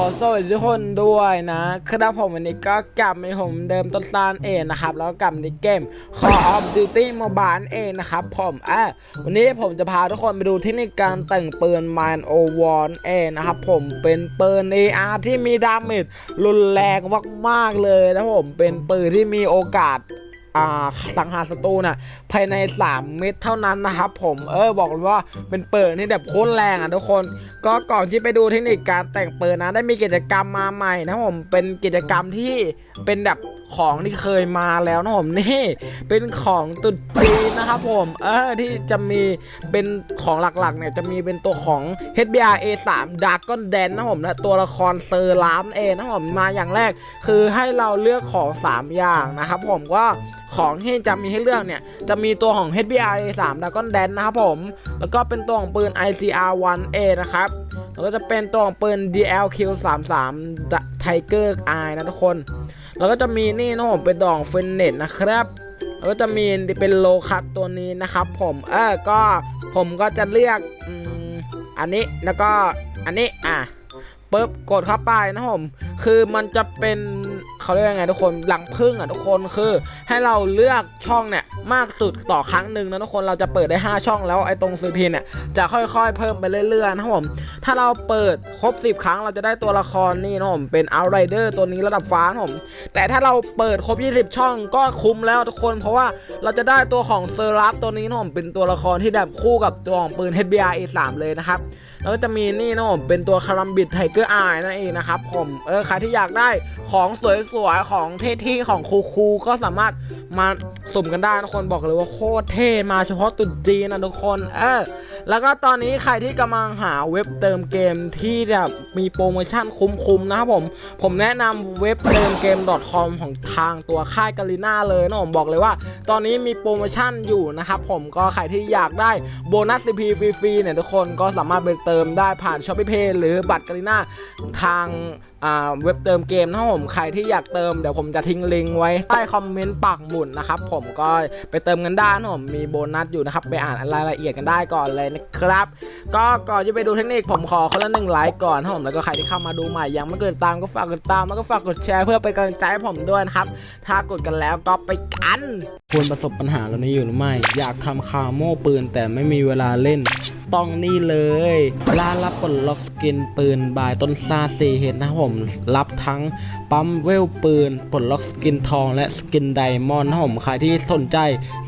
อสวัสดีทุกคนด้วยนะครับผมวันนี้ก็กลับมาผมเดิมต้นซานเองนะครับ แล้วกลับในเกม Call of Duty Mobile เองนะครับผมอะวันนี้ผมจะพาทุกคนไปดูเทคนิคการแต่งปืน Mine o w a r เองนะครับผมเป็นปืน AR ที่มีดาเมจรุนแรงมากๆเลยนะผมเป็นปืนที่มีโอกาส สังหารศัตรูน่ะภายใน 3 เม็ดเท่านั้นนะครับผมเออบอกเลยว่าเป็นเปิดที่แบบโคตรแรงอะทุกคน ก็ก่อนที่ไปดูเทคนิคการแต่งเปิดนะได้มีกิจกรรมมาใหม่นะผมเป็นกิจกรรมที่เป็นแบบ ของที่เคยมาแล้วนะผมนี่ เป็นของตรุ๊จีนนะครับผมเออที่จะมีเป็นของหลักๆเนี่ยจะมีเป็นตัวของ HBR A3 Dragon Dan นะผมนะตัวละครเซอร์ลามเองนะผมมาอย่างแรก คือให้เราเลือกของ 3 อย่างนะครับผมก็ของที่จะมีให้เลือกเนี่ย จะมีตัวของ HBR A3 Dragon Dan นะครับผม แล้วก็เป็นตัวของปืน ICR 1A นะครับแล้วก็จะเป็นตัวของปืน DLQ 33 Tiger Eye นะทุกคน แล้วก็จะมีนี่นะผมเป็นดองเฟนเนตนะครับแล้วก็จะมีเป็นโลคัตตัวนี้นะครับผมเออก็ผมก็จะเลือกอันนี้แล้วก็อันนี้อะปุ๊บกดเข้าไปนะผมคือมันจะเป็นเขาเรียกยังไงทุกคนหลังพึ่งอะทุกคนคือให้เราเลือกช่องเนี่ย มากสุดต่อครั้งหนึ่งนะทุกคนเราจะเปิดได้ 5 ช่องแล้วไอ้ตรงซีพีเนี่ยจะค่อยๆ เพิ่มไปเรื่อยๆนะครับผมถ้าเราเปิดครบ 10 ครั้งเราจะได้ตัวละครนี่นะผมเป็น Outrider ตัวนี้ระดับฟ้านะผมแต่ถ้าเราเปิดครบ 20 ช่องก็คุ้มแล้วทุกคน เพราะว่าเราจะได้ตัวของเซอร์รัฟตัวนี้นะผมเป็นตัวละครที่แบบคู่กับตัวของปืน HBR A3 เลยนะครับแล้วก็จะมีนี่นะผมเป็นตัวคารัมบิดไทเกอร์อายนั่นเองนะครับผมเออใครที่อยากได้ของสวยๆของเท่ๆของคูลๆก็สามารถมาสุ่มกันได้นะทุกคนบอกเลยว่าโคตรเท่มาเฉพาะตรุษจีนนะทุกคนเออแล้วก็ตอนนี้ใครที่กำลังหาเว็บเติมเกมที่แบบมีโปรโมชั่นคุ้มๆนะครับผม ผมแนะนำเว็บเติมเกม .com ของทางตัวค่ายกาลิน่าเลยนะผมบอกเลยว่า ตอนนี้มีโปรโมชั่นอยู่นะครับผมก็ใครที่อยากได้โบนัส CP ฟรีๆเนี่ยทุกคนก็สามารถไปเติมติมได้ผ่าน s h o p e e Pay หรือบัตรกาลิน่าทางอ่าเว็บเติมเกมนะครับผมใครที่อยากเติมเดี๋ยวผมจะทิ้งลิงก์ไว้ใต้คอมเมนต์ปักหมุดนะครับผมก็ไปเติมกันได้นะผมมีโบนัสอยู่นะครับไปอ่านรายละเอียดกันได้ก่อนเลยนะครับ ก็ก่อนจะไปดูเทคนิคผมขอคนละหนึ่งไลค์ก่อนนะผมแล้วก็ใครที่เข้ามาดูใหม่ยังไม่กดติดตามก็ฝากกดตามแล้วก็ฝากกดแชร์เพื่อเป็นกำลังใจให้ผมด้วยนะครับถ้ากดกันแล้วก็ไปกันควรประสบปัญหาเหล่านี้อยู่หรือไม่ อยากทำคาโม่ปืนแต่ไม่มีเวลาเล่น ต้องนี่เลยร้านรับปลดล็อกสกินปืนบายต้นซาซีเฮดนะผม รับทั้งปั๊มเวลปืนปลดล็อกสกินทองและสกินไดมอนด์นะผมใครที่สนใจ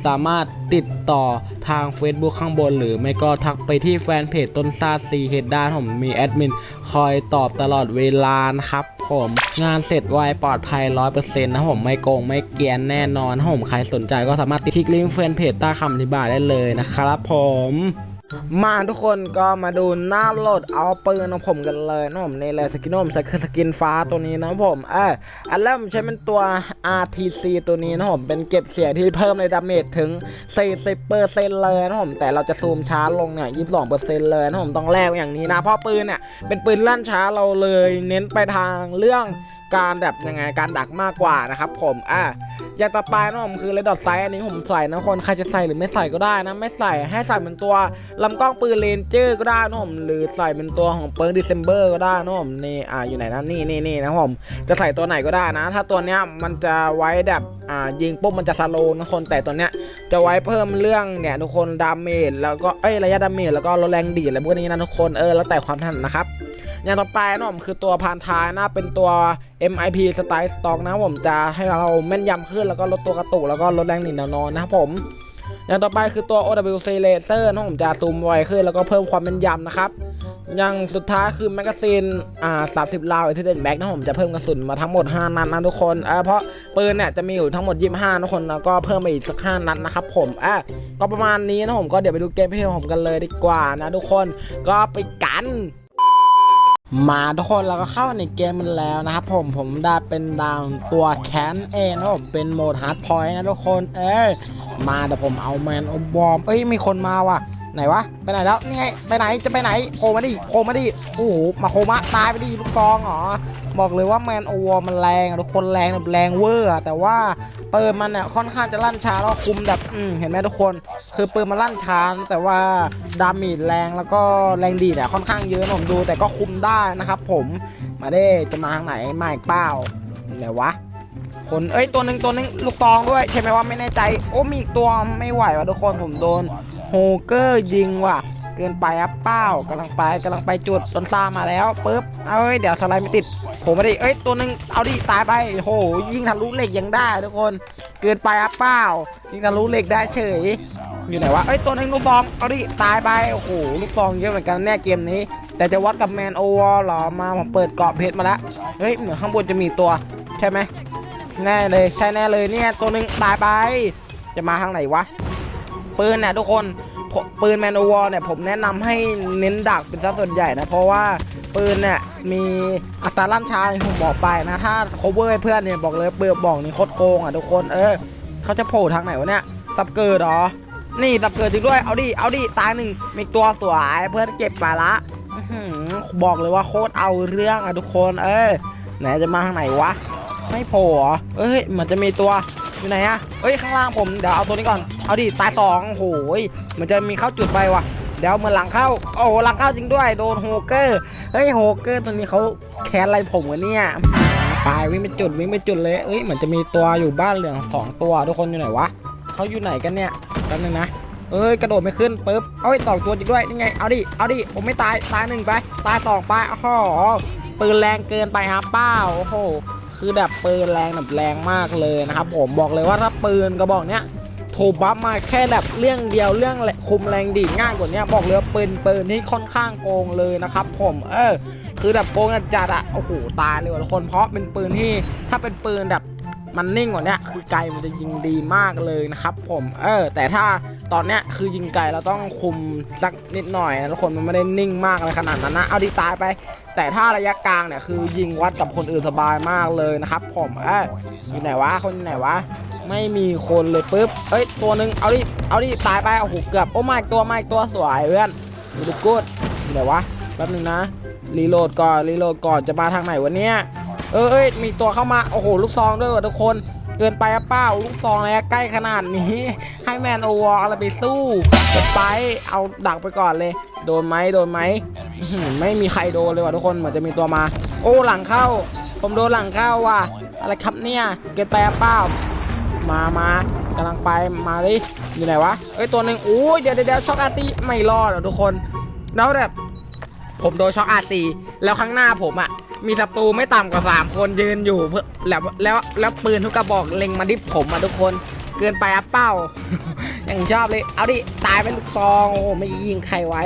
สามารถติดต่อทาง Facebook ข้างบน หรือไม่ก็ทักไปที่แฟนเพจต้นซาซีเฮดได้นผมมีแอดมินคอยตอบตลอดเวลานะครับผมงานเสร็จไวปลอดภัย 100%นะครับผมไม่โกงไม่เกียนแน่นอนนะผมใครสนใจก็สามารถติดคลิกลิงก์แฟนเพจต้คำอธิบายได้เลยนะครับผม มาทุกคนก็มาดูหน้าโหลดเอาปืนของผมกันเลยนะผมในี่เลยสกินผมใส่คือสกินฟ้าตัวนี้นะผมเอออันแรกผมใช้เป็นตัว RTC ตัวนี้นะผมเป็นเก็บเสียงที่เพิ่มในดาเมจถึง 40%เลยนะผมแต่เราจะซูมช้าลงเนี่ย22%เลยนะผมต้องแลกอย่างนี้นะเพราะปืนเนี่ยเป็นปืนลั่นช้าเราเลยเน้นไปทางเรื่อง การแบบยังไงการดักมากกว่านะครับผมอะอย่างต่อไปนะผมคือเลดดอทไซอันนี้ผมใส่นะคนใครจะใส่หรือไม่ใส่ก็ได้นะ ไม่ใส่ให้ใส่เป็นตัวลำกล้องปืนเลนเจอร์ก็ได้นะผมหรือใส่เป็นตัวของเปิร์กดิเซมเบอร์ก็ได้นะผมนี่อ่าอยู่ไหนนะนี่นี่นี่นะผมจะใส่ตัวไหนก็ได้นะ ถ้าตัวเนี้ยมันจะไว้แบบอ่ายิงปุ๊บมันจะสโลนะคนแต่ตัวเนี้ยจะไว้เพิ่มเรื่องเนี่ยทุกคนดาเมจแล้วก็เอ้ยระยะดาเมจแล้วก็ลดแรงดีดอะไรพวกนี้นะทุกคนเออแล้วแต่ความถนัดนะครับ อย่างต่อไปนะผมคือตัวพานท้ายนะเป็นตัว MIP สไตล์สต็อกนะผมจะให้เราแม่นยำขึ้นแล้วก็ลดตัวกระตุกแล้วก็ลดแรงหนีแนวนอนนะครับผม อย่างต่อไปคือตัว OWC Laser นะผมจะซูมไวขึ้นแล้วก็เพิ่มความแม่นยำนะครับอย่างสุดท้ายคือแมกกาซีนอ่า30ลาวเอทเดนแบ็กนะผมจะเพิ่มกระสุนมาทั้งหมด 5 นัดนะทุกคนอ่าเพราะปืนเนี่ยจะมีอยู่ทั้งหมด 25 ทุกคนแล้วก็เพิ่มไปอีกสัก 5 นัดนะครับผมอะก็ประมาณนี้นะผมก็เดี๋ยวไปดูเกมพลย์ของผมกันเลยดีกว่านะทุกคนก็ไปกัน มาทุกคนเราก็เข้าในเกมมันแล้วนะครับผมผมได้เป็นดาวตัวแคนเองนะผมเป็นโหมดฮาร์ดพอยต์นะทุกคน เอ้ยมาเดี๋ยวผมเอาแมนอบบอมเอ้ยมีคนมาว่ะ ไหนวะ ไปไหนแล้วนี่ไง ไปไหน จะไปไหนโผล่มาดิโผล่มาดิ โอ้โห มาโคมะตายไปดิ ลูกซองเหรอ บอกเลยว่าแมนโอวอร์มันแรงทุกคนแรงแบบแรงเวอร์ แต่ว่าปืนมันเนี่ยค่อนข้างจะลั่นช้าแล้วคุมแบบเห็นไหมทุกคน คือปืนมันลั่นช้าแต่ว่าดาเมจแรงแล้วก็แรงดีเนี่ยค่อนข้างเยอะนผมดู แต่ก็คุมได้นะครับผม มาดิจะมาทางไหนมาอีกเปล่าไหนวะ คนเอ้ยตัวหนึ่งตัวหนึ่งลูกตองด้วย ใช่ไหมว่าไม่แน่ใจ โอ้มีอีกตัวไม่ไหวว่ะทุกคนผมโดนโฮเกอร์ยิงว่ะ เกินไปอะเป้ากำลังไปกำลังไปจุดต้นซ่ามาแล้วปุ๊บเอ้ยเดี๋ยวสไลด์ไม่ติด ผมไม่ได้เอ้ยตัวหนึ่งเอาดิตายไปโหยิงทะลุเหล็กยังได้ทุกคน เกินไปอะเป้ายิงทะลุเหล็กได้เฉยอยู่ไหนวะเอ้ยตัวหนึ่งลูกซองเอาดิตายไปโอ้โหลูกซองเยอะเหมือนกันแน่เกมนี้ แต่จะวัดกับแมนโอวอลหรอมาผมเปิดเกาะเพชรมาแล้วเฮ้ยเหมือนข้างบนจะมีตัวใช่ไหม แน่เลยใช่แน่เลยเนี่ยตัวหนึ่งตายไป จะมาทางไหนวะปืนเนี่ยทุกคนปืนแมนอวอลเนี่ยผมแนะนำให้เน้นดักเป็นซะส่วนใหญ่นะเพราะว่าปืนเนี่ยมีอัตราล่ำช้าที่ผมบอกไปนะถ้า cover ให้เพื่อนเนี่ยบอกเลยเปิดบอกนี่โคตรโกงอะทุกคนเออเขาจะโผล่ทางไหนวะเนี่ยซับเกิดหรอ นี่ตับเกิดจริงด้วยเอาดิเอาดิตายหนึ่งมีตัวสวยเพื่อนเก็บไปละบอกเลยว่าโคตรเอาเรื่องอะทุกคน เออไหนจะมาทางไหนวะ ไม่โผล่เหรอเอ้ยเหมันจะมีตัวอยู่ไหนอะเอ้ยข้างล่างผมเดี๋ยวเอาตัวนี้ก่อนเอาดิตายสองโอ้โหยมันจะมีเข้าจุดไปว่ะเดี๋ยวเมือนหลังเข้า โอ้โหหลังเข้าจริงด้วย โดนโฮเกอร์ เฮ้ยโฮเกอร์ตัวนี้เขาแค้นอะไรผมวะเนี่ยไปวิ่งไปจุดวิ่งไปจุดเลยเอ้ยเหมือนจะมีตัวอยู่บ้านเหลืองสองตัวทุกคนอยู่ไหนวะเขาอยู่ไหนกันเนี่ยแป๊บนึงนะเอ้ยกระโดดไม่ขึ้นปุ๊บเอ้ยสองตัวจริงด้วยนี่ไงเอาดิเอาดิผมไม่ตายตายหนึ่งไปตายสองไปอ้โหปืนแรงเกินไปครับเป้าโอ้โห คือแบบปืนแรงแบบแรงมากเลยนะครับผมบอกเลยว่าถ้าปืนกระบอกเนี้ยถูกบัฟมาแค่แบบเรื่องเดียวเรื่องคุมแรงดีดง่ายกว่านี้บอกเลยว่าปืนปืนที่ค่อนข้างโกงเลยนะครับ ผมเออคือแบบโกงจัดอะโอ้โหตายเลยทุกคนเพราะเป็นปืนที่ถ้าเป็นปืนแบบ มันนิ่งกว่านี้คือไกลมันจะยิงดีมากเลยนะครับ ผมเออแต่ถ้าตอนเนี้ยคือยิงไกลเราต้องคุมสักนิดหน่อยนะทุกคนมันไม่ได้นิ่งมากอะไรขนาดนั้นนะเอาดีตายไป แต่ถ้าระยะกลางเนี่ยคือยิงวัดกับคนอื่นสบายมากเลยนะครับ ผมเอ้ยอยู่ไหนวะคนไหนวะไม่มีคนเลยปุ๊บเอ้ยตัวหนึ่งเอาดิเอาดิตายไปโอ้โหเกือบโอ้ไม่ตัวไม่ตัวสวยเพื่อนดูกูดอยู่ไหนวะแป๊บนึงนะรีโหลดก่อนรีโหลดก่อนจะมาทางไหนวะเนี่ย เออเอ้ยมีตัวเข้ามาโอ้โหลูกซองด้วยว่ะทุกคนเกินไปอะเป้าลูกซองอะไรอะใกล้ขนาดนี้ ให้แมนโอวอลอะไรไปสู้จะไปเอาดักไปก่อนเลย โดนไหมโดนไหมไม่มีใครโดนเลยว่ะทุกคนเหมือนจะมีตัวมา โอ้หลังเข้า ผมโดนหลังเข้าว่ะ อะไรครับเนี่ยเกินไปอะเป้า มามากำลังไปมาดิอยู่ไหนวะเอ้ยตัวหนึ่งโอ้ยเดี๋ยวเดี๋ยวช็อกอาร์ตีไม่รอดอะทุกคนแล้วแบบผมโดนช็อกอาร์ซีแล้วข้างหน้าผมอะ มีศัตรูไม่ต่ำกว่า3คนยืนอยู่เพื่อแล้วแล้วแล้วปืนทุกกระบอกเล็งมาที่ผมอะทุกคน เกินไปอะเป้า อย่างชอบเลย เอาดิ ตายเป็นลูกซองโอ้ไม่ยิงใครไว้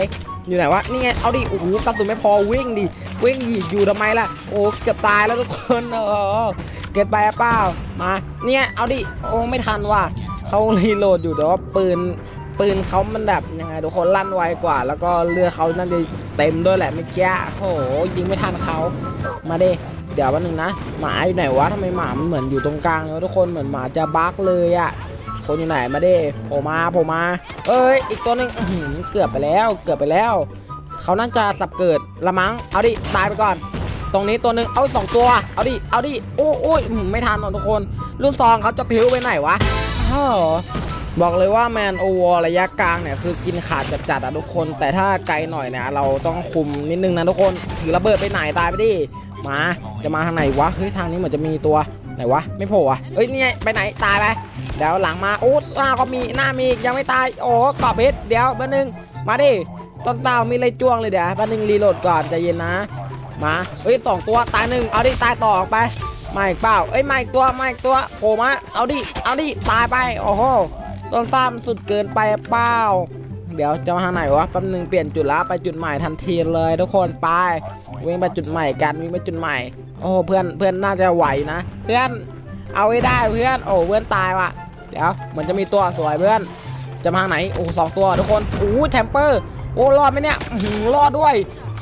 อยู่ไหนวะ นี่ไง เอาดิ โอ้โหกระสุนไม่พอวิ่งดิ วิ่งหยีดอยู่ทำไมล่ะ โอ้เกือบตายแล้วทุกคนเออเกินไปอะเป้า มา เนี่ย เอาดิ โอ้ไม่ทันว่ะเขารีโหลดอยู่แต่ว่าปืน ปืนเขามันแบบยังไงทุกคนลั่นไวกว่า แล้วก็เรือเขาน่าจะเต็มด้วยแหละเมื่อกี้โอ้โหยิงไม่ทันเขามาดิเดี๋ยววันหนึ่งนะหมาอยู่ไหนวะทำไมหมามันเหมือนอยู่ตรงกลางเลยวะทุกคนเหมือนหมาจะบักเลยอะคนอยู่ไหนมาดิโผล่มาโผล่มา เอ้ยอีกตัวหนึงเกือบไปแล้ว เกือบไปแล้วเขาน่าจะสับเกิดละมั้งเอาดิตายไปก่อน ตรงนี้ตัวหนึ่งเอาสองตัว เอาดิเอาดิโอ้โอ้ยไม่ทันหรอกทุกคนลูกซองเขาจะพิ้วไปไหนวะอ้าว บอกเลยว่าแมนโอวอระยะกลางเนี่ยคือกินขาดจัดๆอะทุกคน แต่ถ้าไกลหน่อยเนี่ยเราต้องคุมนิดนึงนะทุกคนถือระเบิดไปไหนตายไปดิมาจะมาทางไหนวะเฮ้ยทางนี้เหมือนจะมีตัวไหนวะไม่โผล่อะเอ้ยนี่ไงไปไหนตายไปเดี๋ยวหลังมาโอ้หน้าก็มีหน้ามียังไม่ตายโอ้กอบเพชรเดี๋ยวแป๊บนึงมาดิต้นเต้ามีอะไรจ้วงเลยเดี๋ยวแป๊บนึงรีโหลดก่อนใจเย็นนะมาเฮ้ยสองตัวตายหนึ่งเอาดิตายต่อออกไปมาอีกเปล่าเอ้ยมาอีกตัวมาอีกตัวโผล่มาเอาดิเอาดิตายไปโอ้โห ต้นซ้ำสุดเกินไปเปล่าเดี๋ยวจะมาทางไหนวะแป๊บนึงเปลี่ยนจุดละไปจุดใหม่ทันทีเลยทุกคนไปวิ่งไปจุดใหม่กันวิ่งไปจุดใหม่ โอ้เพื่อนเพื่อนน่าจะไหวนะ เพื่อนเอาไว้ได้เพื่อนโอ้เพื่อนตายว่ะเดี๋ยวมันจะมีตัวสวยเพื่อน จะมาทางไหนโอ้สองตัวทุกคนโอ้แทมเปอร์โอ้รอดไหมเนี่ยรอดด้วย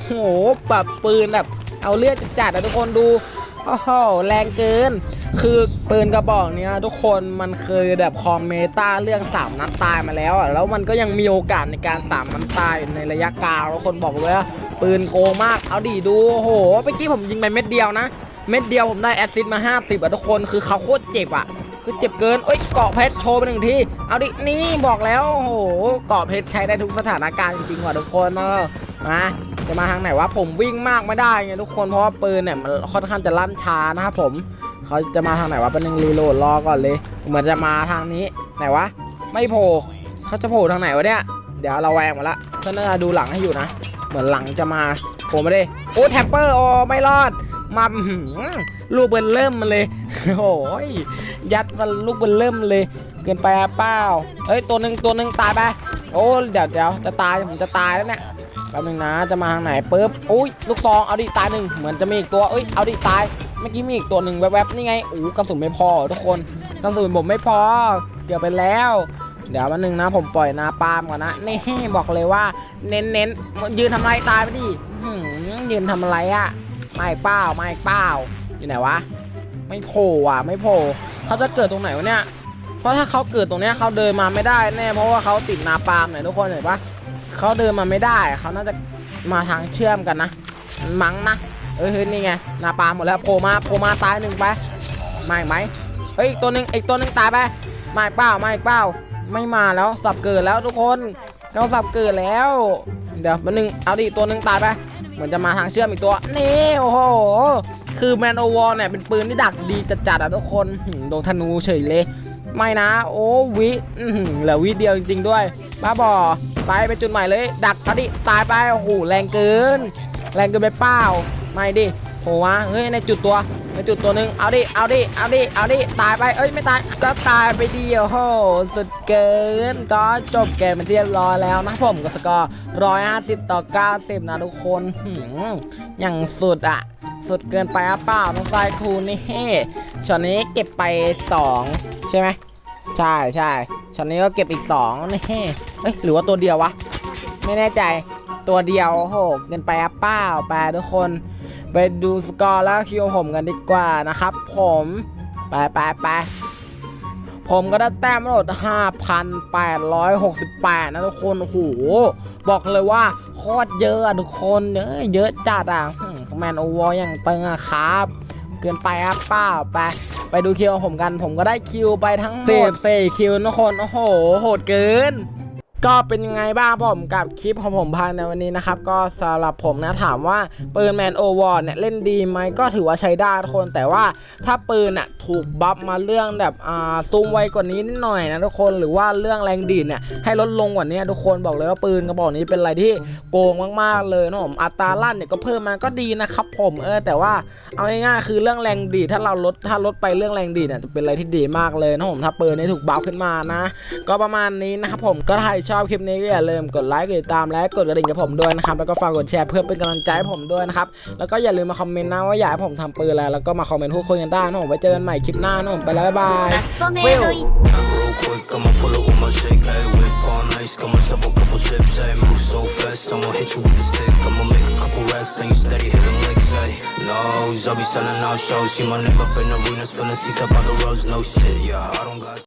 โอ้แบบปืนแบบเอาเลือดจัดๆอะทุกคนดู โอ้โหแรงเกิน คือปืนกระบอกเนี้ยทุกคนมันเคยแบบคอมเมตาเรื่องสามนัดตายมาแล้วอะแล้วมันก็ยังมีโอกาสในการสามนัดตายในระยะกลางแล้วคนบอกเลยว่าปืนโกงมากเอาดีดูโอ้โหเมื่อกี้ผมยิงไปเม็ดเดียวนะ เม็ดเดียวผมได้แอสซิสต์มา 50อะทุกคนคือเขาโคตรเจ็บอะคือเจ็บเกินเอ้ยเกาะเพชรโชว์ไปหนึ่งทีเอาดินี่บอกแล้วโอ้โหเกาะเพชรใช้ได้ทุกสถานการณ์จริงๆว่ะทุกคนเนอะ มาจะมาทางไหนวะผมวิ่งมากไม่ได้ไงทุกคนเพราะว่าปืนเนี่ยมันค่อนข้างจะลั่นช้านะครับผมเขาจะมาทางไหนวะเป็นหนึ่งรีโหลดรอก่อนเลยเหมือนจะมาทางนี้ไหนวะไม่โผล่เขาจะโผล่ทางไหนวะเนี่ยเดี๋ยวเราแวงหมาละก็น่าจะดูหลังให้อยู่นะเหมือนหลังจะมาโผล่มาดิโอ้แท็ปเปอร์โอ้ไม่รอดมาลูกเบิร์เริ่มมาเลยโอ้ยยัดมาลูกเบิร์เริ่มเลย เกินไปเปล่าเฮ้ยตัวหนึ่งตัวหนึ่งตายไปโอ้เดี๋ยวเดี๋ยวจะตายผมจะตายแล้วเนี่ย แป๊บนึงนะจะมาทางไหนปุ๊บอุ้ยลูกซองเอาดิตายหนึ่งเหมือนจะมีอีกตัวเอ้ยเอาดิตายเมื่อกี้มีอีกตัวหนึ่งแวบๆนี่ไงอู้กระสุนไม่พอทุกคนกระสุนผมไม่พอเกือบไปแล้ว เดี๋ยววันหนึ่งนะผมปล่อยนาปาล์มก่อนนะนี่บอกเลยว่า เน้นเน้นๆยืนทำอะไรตายไปดิยืนทำอะไรอะไม่เป้าไม่เป้าอยู่ไหนวะไม่โผล่อะไม่โผล่เขาจะเกิดตรงไหนวะเนี่ยเพราะถ้าเขาเกิดตรงเนี้ยเขาเดินมาไม่ได้แน่เพราะว่าเขาติดนาปาล์มเนี่ยทุกคนเห็นปะ เขาเดินมาไม่ได้เขาน่าจะมาทางเชื่อมกันนะ มั้งนะเอ้ยเฮ้ยนี่ไงนาปาล์มหมดแล้วโผล่มาโผล่มาตายหนึ่งไปไม่ไหมเฮ้ยอีกตัวหนึ่งอีกตัวหนึ่งตายไปไม่เปล่าไม่เปล่าไม่มาแล้วสับเกิดแล้วทุกคนเขาสับเกิดแล้ว เดี๋ยวมันหนึ่งเอาดิตัวหนึ่งตายไปเหมือนจะมาทางเชื่อมอีกตัวนี่โอ้โหคือแมนโอวอลเนี่ยเป็นปืนที่ดักดีจัดๆอะทุกคนโดนธนูเฉยเลย ไม่นะ โอ้วิเหลือวิเดียวจริงๆด้วย บ้าบอ ไปไปจุดใหม่เลย ดักเขาดิตายไปโอ้โหแรงเกิน แรงเกินไปเปล่าไม่ดิโหวะเฮ้ยในจุดตัวในจุดตัวหนึ่งเอาดิเอาดิเอาดิเอาดิตายไปเอ้ยไม่ตายก็ตายไปดีโอ้โหสุดเกินก็จบเกมเป็นที่เรียบร้อยแล้วนะผมกัสกอร์ร้อยห้าสิบต่อเก้าสิบนะทุกคนหืมอย่างสุดอะ สุดเกินไปอะเปล่าน้องไซคูนี่เฮ้ช็อตนี้เก็บไปสองใช่ไหม ใช่ใช่ช็อตนี้ก็เก็บอีกสองนี่เอ้ยหรือว่าตัวเดียววะ ไม่แน่ใจตัวเดียวโอ้โหเกินไปอะเปล่าไปทุกคน ไปดูสกอร์แล้วคิวผมกันดีกว่านะครับ ผมไปไปไปผมก็ได้แต้มทั้งหมด5,868 นะทุกคน โอ้โห บอกเลยว่าโคตรเยอะทุกคนเยอะเยอะจัดอะแมนโอวออย่างเตึงอะครับ เกินไปครับป้าไปไปดูคิวของผมกัน ผมก็ได้คิวไปทั้งหมด14คิวนะคนโอ้โหโหดเกิน ก็เป็นยังไงบ้างผมกับคลิปของผมภายในวันนี้นะครับ ก็สำหรับผมนะถามว่าปืนแมนโอวอร์เนี่ยเล่นดีไหมก็ถือว่าใช้ได้ทุกคน แต่ว่าถ้าปืนอะถูกบัฟมาเรื่องแบบอ่าซูมไวกว่านี้นิดหน่อยนะทุกคนหรือว่าเรื่องแรงดีดเนี่ยให้ลดลงกว่านี้ทุกคนบอกเลยว่าปืนกระบอกนี้เป็นอะไรที่โกงมากๆเลยนะผมอัตราลั่นเนี่ยก็เพิ่มมาก็ดีนะครับผมเออแต่ว่าเอาง่ายๆคือเรื่องแรงดีดถ้าเราลดถ้าลดไปเรื่องแรงดีดเนี่ยจะเป็นอะไรที่ดีมากเลยนะผมถ้าปืนนี้ถูกบัฟขึ้นมานะ ก็ประมาณนี้นะครับผมก็ถ้าใครชอบคลิปนี้ก็อย่าลืมกดไลค์กดติดตามและกดกระดิ่งกับผมด้วยนะครับแล้วก็ฝากกดแชร์เพื่อเป็นกำลังใจให้ผมด้วยนะครับแล้วก็อย่าลืมมาคอมเมนต์นะว่าอยากให้ผมทำปืนอะไรแล้วก็มาคอมเมนต์พูดคุยกันได้นะผมไว้เจอกันใหม่คลิปหน้านะผมไปแล้วบ๊ายบาย Feel. quick, I'ma pull up with my shake, ayy Whip on ice, got myself a couple chips, ayy Move so fast, I'ma hit you with the stick I'ma make a couple racks, and you steady hitting licks, ayy Nose, I'll be selling out shows See my name up in arenas, filling seats up by the rows No shit, yeah, I don't got